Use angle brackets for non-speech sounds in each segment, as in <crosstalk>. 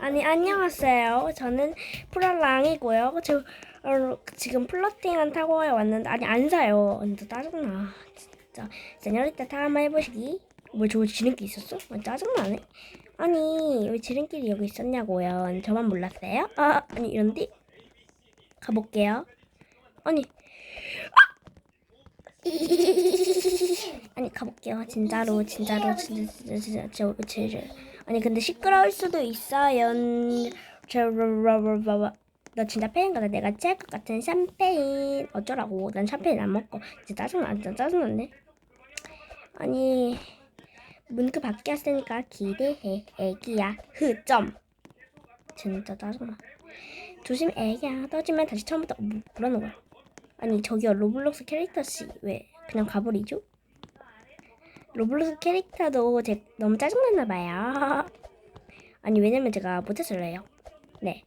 아니 안녕하세요. 저는 프랄랑이고요. 저 어, 지금 플러팅한 타고에 왔는데 아니 안 사요. 근데 짜증나. 진짜 세뇨리타 타 한번 해보시기. 뭐 저거 지름길 있었어? 아, 짜증나네. 아니 왜 지름길이 여기 있었냐고요. 저만 몰랐어요? 아 아니 이런데 가볼게요. 아니 아니 가볼게요. 진짜로 진짜로 진짜 진짜 진짜 저 진짜 아니 근데 시끄러울 수도 있어요. 저나 진짜 팬인 거다. 내가 취할 것 같은 샴페인 어쩌라고? 난 샴페인 안 먹고 진짜 짜증나. 진짜 짜증났네. 아니 문구 바뀌었으니까 기대해. 애기야. 흐점. 진짜 짜증나. 조심 애기야. 떠지면 다시 처음부터 뭐, 뭐라는 거야? 아니 저기요 로블록스 캐릭터 씨 왜 그냥 가버리죠? 로블록스 캐릭터도 제 너무 짜증났나 봐요. <laughs> 아니 왜냐면 제가 못했을래요. 네.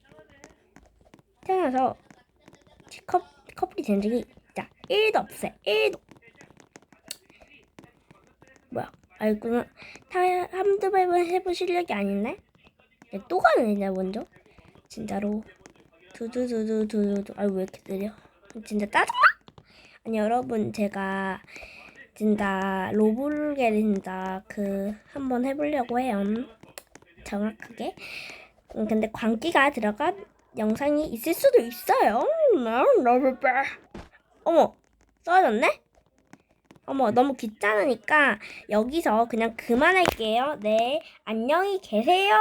태어나서 제 컵, 커플이 된 적이 진짜 1도 없어요. 1도. 뭐야? 알구나. 다 한두 번 해본 실력이 아니네? 야, 또 가네, 나 먼저. 진짜로. 두두두두두두. 아유, 왜 이렇게 느려? 진짜 짜증나! 아니, 여러분, 제가 진짜 로블게 진짜 그 한번 해보려고 해요. 정확하게. 음, 근데 광기가 들어간 영상이 있을 수도 있어요. 음. 어머, 써졌네? 어머, 너무 귀찮으니까 여기서 그냥 그만할게요. 네, 안녕히 계세요.